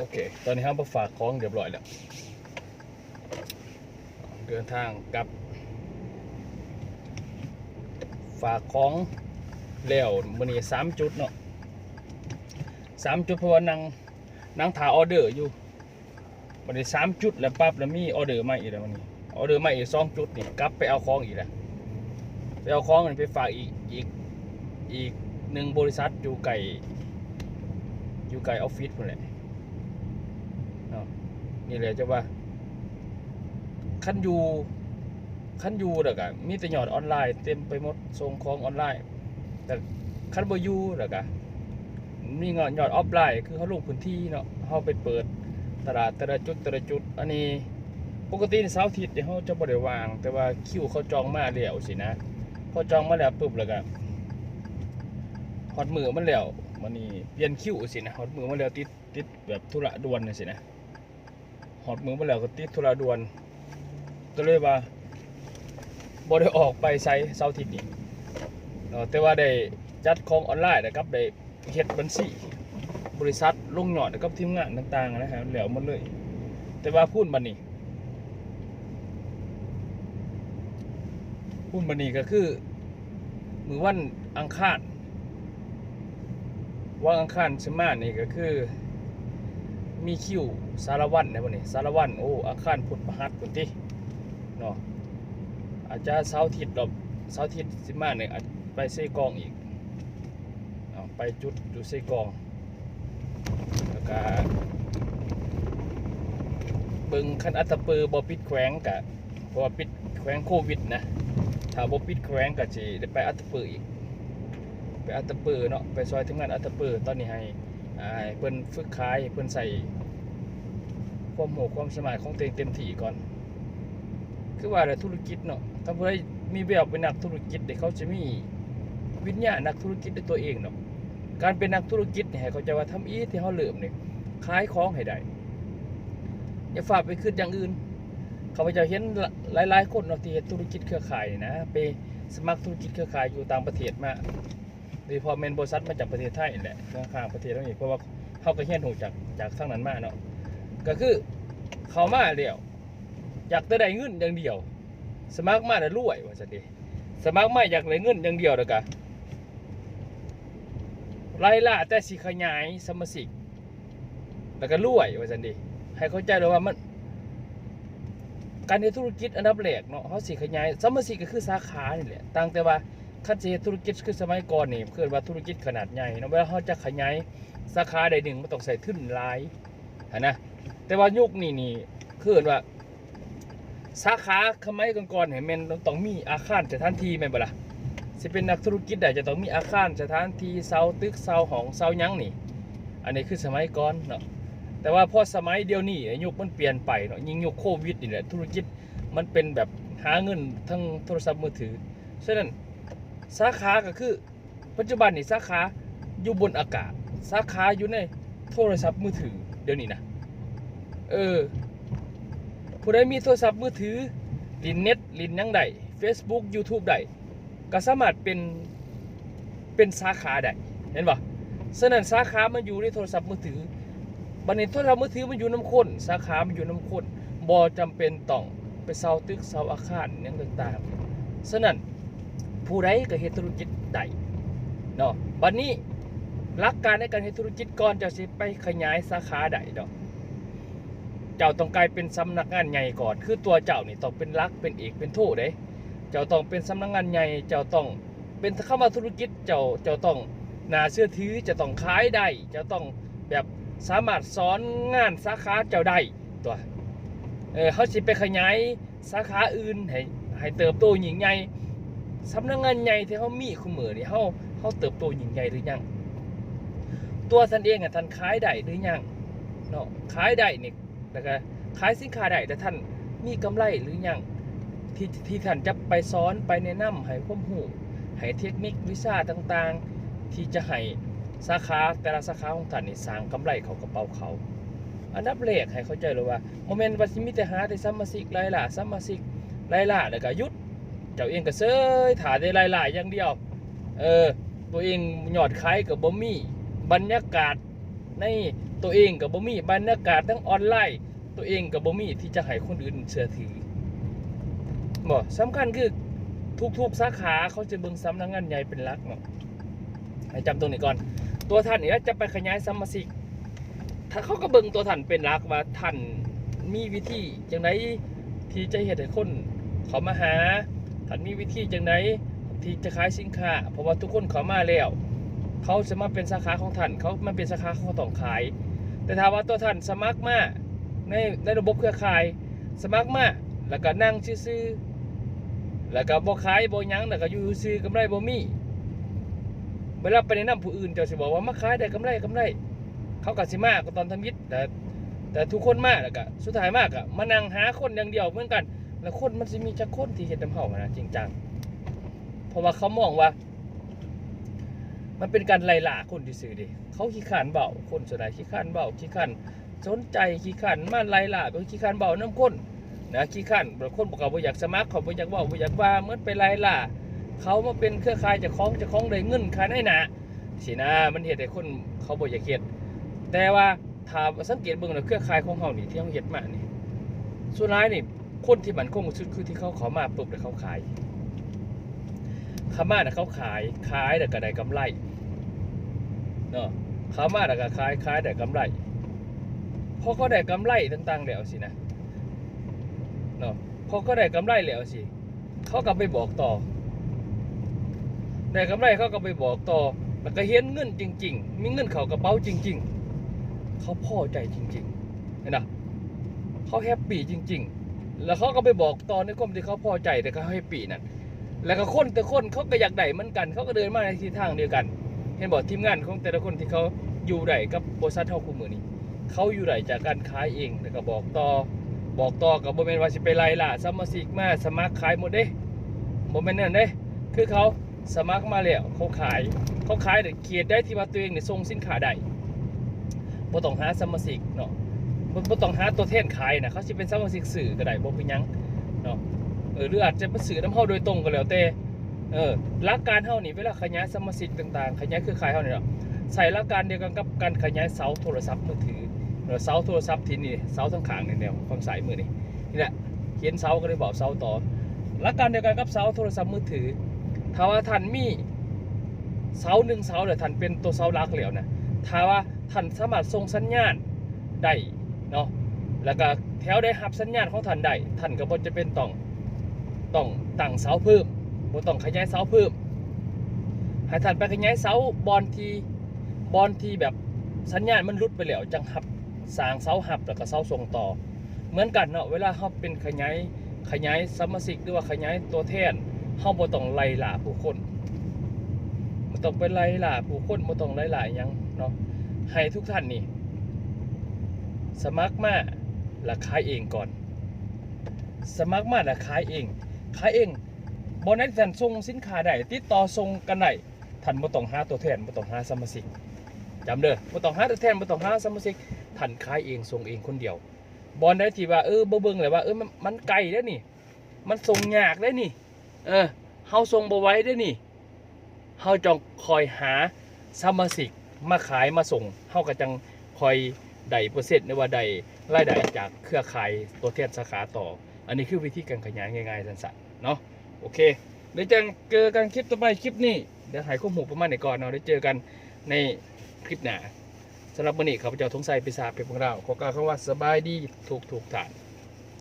โอเค ตอนนี้เราไปฝากของเรียบร้อยแล้ว เดินทางกลับ ฝากของแล้วมื้อนี้สามจุดเนาะสามจุดเพราะว่านั่งนังถ่าออเดอร์อยู่วันนี้สามจุดแล้วปั๊บแล้วมีออเดอร์มาอีกแล้ววันนี้ออเดอร์มาอีกสองจุดนี่กลับไปเอาของอีกแล้วไปเอาของนี่ไปฝากอีกอีกอีกหนึ่งบริษัทอยู่ไกลอยู่ไกลออฟฟิศพุ่นแหละ นี่แหละจะว่าคันอยู่คันอยู่แล้วก็มีแต่หยอดออนไลน์เต็มไปหมดส่งของออนไลน์ แต่คันบอยู่แล้วก็มีเงนยอดออฟไลน์คือเขาลงพื้นที่เนาะเขาไปเปิดตลาดแต่ละจุดแต่ละจุด อันนี้ปกติในเสาร์อาทิตย์เนี่ยเขาจะบ่ได้วาง แต่ว่าคิวเขาจองมาแล้วสินะพอจองมาแล้วปุ๊บแล้วก็ฮอดมือมันแล้วมันนี่เปลี่ยนคิวสินะฮอดมือมันแล้วติดติดแบบธุระด่วนสินะ ฮอดมือมันแล้วก็ติดธุระด่วนก็เลยว่าบ่ได้ออกไปไสเสาร์อาทิตย์นี้เนาะแต่ว่าได้จัดของออนไลน์นะครับได้เฮ็ดบัญชีบริษัทลงหน่อยอดกับทีมงานต่างๆนะครับแล้วหมดเลย แต่ว่าพูดบันนี้พูดบันนี้ก็คือ มือวันอังคารวันอังคารสมานี่ก็คือ มีคิวสารวันนะวันนี้สารวันโอ้อังคารพุทธพฤหัสพุธที่เนาะอาจจะเสาร์อาทิตย์ดอกเสาร์อาทิตย์สิมาเนี่ยไปเซกองอีกเอาไปจุดจุดเซกองแล้วก็เบิงคันอัตปือบอปิดแขวงกะเพราะว่าปิดแขวงโควิดนะถ้าบอปิดแขวงกะจะได้ไปอัตปืออีกไปอัตปือเนาะไปซอยทำงานอัตปือตอนนี้ให้ เพิ่นฝึกขายเพิ่นใส่ความโหความสมารถของตัวเองเต็มที่ก่อน คือว่าแหละธุรกิจเนาะถ้าผู้ใดมีแบบเป็นนักธุรกิจเนี่ยเขาจะมีวิญญาณนักธุรกิจด้วยตัวเองเนาะการเป็นนักธุรกิจเนี่ยเขาจะว่าทำอีที่เขาเริ่อมเนี่ยขายของให้ได้อย่าฝากไปขึ้นอย่างอื่นเขาพเจ้าเห็นหลายๆคนเนาะที่ธุรกิจเครือข่ายนะไปสมัครธุรกิจเครือข่ายอยู่ต่างประเทศมา ดยเฉพาะแมนบริษัทมาจากประเทศไทยแหละข้างๆประเทศเรานี่เพราะว่าเขาก็เฮียนหูจากจากทางนั้นมาเนาะก็คือเขามาแล้วอยากได้เงินอย่างเดียว สมัครมาแล้วรวยว่าซั่นเดิสมัครมาอยากได้เงินอย่างเดียวเด้อกะรายละแต่สิขยายสมาชิกแล้วก็รวยว่าซั่นดิให้เข้าใจเลยว่ามันการเฮ็ดธุรกิจอันดับแรกเนาะเฮาสิขยายสมาชิกก็คือสาขานี่แหละต่างแต่ว่า คันเฮ็ดธุรกิจคือสมัยก่อนนี่เคือว่าธุรกิจขนาดใหญ่เนาะเวลาเฮาจะขยายสาขาใดหนึ่งมันต้องใส่ทุนหลายนะแต่ว่ายุคนี้นี่คือว่าสาขาขมัยก่อนๆเนี่ยมันต้องมีอาคารสถานที่แม่นบ่ล่ะสิเป็นนักธุรกิจได้จะต้องมีอาคารสถานที่เสาตึกเสาหองเสายังนี่ อันนี้คือสมัยก่อนเนาะแต่ว่าพอสมัยเดียวนี้ยุคมันเปลี่ยนไปเนาะยิ่งยุคโควิดนี่แหละธุรกิจมันเป็นแบบหาเงินทั้งโทรศัพท์มือถือฉะนั้น สาขาก็คือ ปัจจุบันนี่สาขาอยู่บนอากาศ สาขาอยู่ในโทรศัพท์มือถือ เดี๋ยวนี้นะเออผู้ใดมีโทรศัพท์มือถือลินเน็ตลินยังใด Facebook YouTube ใดก็สามารถเป็นเป็นสาขาได้เห็นปะฉะนั้นสาขามันอยู่ในโทรศัพท์มือถือบัดนี้โทรศัพท์มือถือมันอยู่น้ำข้นสาขา มันอยู่น้ำข้นบ่จำเป็นต้องไปเซาตึกเซาอาคารหยังต่างๆฉะนั้น ผู้ใดก็เฮ็ดธุรกิจได้เนาะบัดนี้หลักการในการเฮ็ดธุรกิจก่อนจะสิไปขยายสาขาใดดอกเจ้าต้องกลายเป็นสำนักงานใหญ่ก่อน คือตัวเจ้านี่ต้องเป็นรักเป็นเอกเป็นโทเด้เจ้าต้องเป็นสำนักงานใหญ่ เจ้าต้องเป็นเข้ามาธุรกิจ เจ้าเจ้าต้องน่าเชื่อถือจะต้องขายได้เจ้าต้องแบบสามารถสอนงานสาขาเจ้าได้ตัว เออเขาสิไปขยายสาขาอื่นให้ให้เติบโตยิ่งใหญ่ สำนักงานใหญ่ที่เขามีคุมือนี่เขาเขาเติบโตยิ่งใหญ่หรือยัง ตัวท่านเองอะท่านขายได้หรือยังเนาะขายได้นี่แล้วก็ขายสินค้าได้แต่ท่านมีกำไรหรือยังที่ที่ท่านจะไปสอนไปแนะนำให้ความรู้ให้เทคนิควิชาต่างๆ ที่จะให้สาขาแต่ละสาขาของท่านนี่สร้างกำไรเขากระเป๋าเขา อันดับแรกให้เข้าใจเลยว่าโมเมนต์ว่าสิมีแต่หาแต่สมมาชิกไรล่ะสมมาชิกไรล่ะแล้วก็ยุด เจ้าเองก็เซยถ่าได้รายล่ะอย่างเดียว เออ ตัวเองหยอดขายกับบ่มีบรรยากาศในตัวเองกับบ่มีบรรยากาศทั้งออนไลน์ ตัวเองกับบ่มีที่จะให้คนอื่นเชื่อถือบ่สำคัญคือทุกๆสาขาเขาจะเบิ่งสำนักงานใหญ่เป็นหลักเนาะให้จำตรงนี้ก่อน ตัวท่านนี่จะไปขยายสมาชิกถ้าเขาก็เบิ่งตัวท่านเป็นหลักว่าท่านมีวิธีจังไดที่จะเฮ็ดให้คนเขามาหา ท่านมีวิธีจังไดที่จะขายสินค้า เพราะว่าทุกคนเขามาแล้ว เขาจะมาเป็นสาขาของท่าน เขามาเป็นสาขาเขาต้องขาย แต่ถ้าว่าตัวท่านสมัครมาในในระบบเครือข่าย สมัครมาแล้วก็นั่งซื่อแล้วก็บ่ขายบ่ยังแล้วก็อยู่ซื่อกำไรบ่มีเวลาไปแนะนำผู้อื่นเจ้าสิบอกว่ามาขายได้กำไรกำไร เขาก็สิมาก็ตอนทำยิดแต่แต่ทุกคนมากแล้วก็สุดท้ายมากอะมานั่งหาคนอย่างเดียวเหมือนกัน แล้วคนมันจะมีจักคนที่เห็นน้ำเห่านะจริงจังเพราะว่าเขามองว่า มันเป็นการไล่ล่าคนที่ซื้อดิเขาขี้ขานเบาคนส่วนใหญ่ขี้ขานเบาขี้ขานสนใจขี้ขานมาไล่ล่าเป็นขี้ขานเบาน้ำคนนะขี้ขานบางคนบอกว่าอยากสมัครเขาบอยากเว่าอยากว่าเมื่อไปไล่ล่าเขามาเป็นเครือข่ายจะคล้องจะคล้องได้เงินค่าได้หนาสินะมันเหตุให้คนเขาบ่อยากเฮ็ดแต่ว่าถ้าสังเกตเบิ่งแล้วเครือข่ายของเฮานี่ที่เฮาเฮ็ดมานี่ส่วนร้ายนี่ คนที่มันคงสุดคือที่เขาขามาปุ๊บแล้วเขาขายขามาแล้วเขาขายขายแล้วก็ได้กำไรเนาะขามาแล้วก็ขายขายได้กำไรพอเขาได้กำไรต่างๆแล้วสินะเนาะพอเขาได้กำไรแล้วสิเขาก็ไปบอกต่อได้กำไรเขาก็ไปบอกต่อแล้วก็เห็นเงินจริง ๆ มีเงินเขากระเป๋าจริง ๆ เขาพอใจจริงๆเห็นไหมเขาแฮปปี้จริง ๆ แล้วเขาก็ไปบอกตอนในความที่เขาพอใจแต่เขาแฮปปี้นั่นแล้วก็คนแต่คนเขาก็อยากได้เหมือนกัน เขาก็เดินมาในทิศทางเดียวกัน เห็นบอกทีมงานของแต่ละคนที่เขาอยู่ได้กับบริษัทเท่าคู่มือนี้เขาอยู่ได้จากการขายเองแล้วก็บอกต่อบอกต่อกับโมเมนว่าสิไปไล่ล่ะสมาชิกมาสมัครขายหมดเด้โมเมนนั่นเด้คือเขาสมัครมาแล้วเขาขายเขาขายแต่เขียนได้ที่ว่าตัวเองเนี่ยส่งสินค้าได้บ่ต้องหาสมาชิกเนาะ บ่บ่ต้องหาตัวแทนขายนะเขาสิเป็นสมาชิกสื่อก็ได้บ่เป็นหยังเนาะเออหรืออาจจะมาสื่อน้ำเฮาโดยตรงก็แล้วแต่เออหลักการเฮานี่เวลาขยายสมาชิกต่างๆ ขยายเครือข่ายเฮานี่เนาะใส่หลักการเดียวกันกับการขยายเสาโทรศัพท์มือถือเออเสาโทรศัพท์ที่นี่เสาทั้งขางนี่แนวฝั่งซ้ายมือนี่นี่แหละเขียนเสาก็เลยบอกเสาต่อหลักการเดียวกันกับเสาโทรศัพท์มือถือถ้าว่าท่านมีเสาหนึ่งเสาเดี๋ยวท่านเป็นตัวเสาหลักแล้วนะถ้าว่าท่านสามารถส่งสัญญาณได้ เนาะแล้วก็แถวได้รับสัญญาณของท่านได้ท่านก็บ่จะเป็นต้องต้องตั้งเสาเพิ่มบ่ต้องขยายเสาเพิ่มให้ท่านไปขยายเสาบอลทีบอลทีแบบสัญญาณมันหลุดไปแล้วจังหับสร้างเสาหับแล้วก็เสาส่งต่อ เหมือนกันเนาะเวลาเฮาเป็นขยายขยายสมาชิกหรือว่าขยายตัวแทนเฮาบ่ต้องไล่ล่าผู้คนบ่ต้องไปไล่ล่าผู้คนบ่ต้องไล่ล่าหยังเนาะให้ทุกท่านนี่ สมัครมาและขายเองก่อน สมัครมาและขายเอง ขายเองบ่นั้นท่านส่งสินค้าได้ติดต่อส่งกันได้ท่านบ่ต้องหาตัวแทนบ่ต้องหาสมาชิกจำเด้อบ่ต้องหาตัวแทนบ่ต้องหาสมาชิกท่านขายเองส่งเองคนเดียวบ่ได้ที่ว่าเออบ่เบิ่งเลยว่าเออมันไกลเด้นี่ มันส่งยากเด้นี่ เออเฮาส่งบ่ไว้เด้นี่เฮาจองคอยหาสมาชิกมาขายมาส่งเฮาก็จังคอย ได้เปอร์เซ็นต์หรือว่าได้รายได้จากเครือข่ายตัวแทนสาขาต่อ อันนี้คือวิธีการขยายง่ายๆสั้นๆเนาะโอเคเดี๋ยวจะเจอกันคลิปต่อไปคลิปนี้เดี๋ยวหายข้อมูลประมาณไหนก่อนเนาะได้เจอกันในคลิปหน้าสำหรับวันนี้ข้าพเจ้าทงไซปิศาจเป็นพวกเราขอกล่าวคำว่าสบายดีถูกถูกฐาน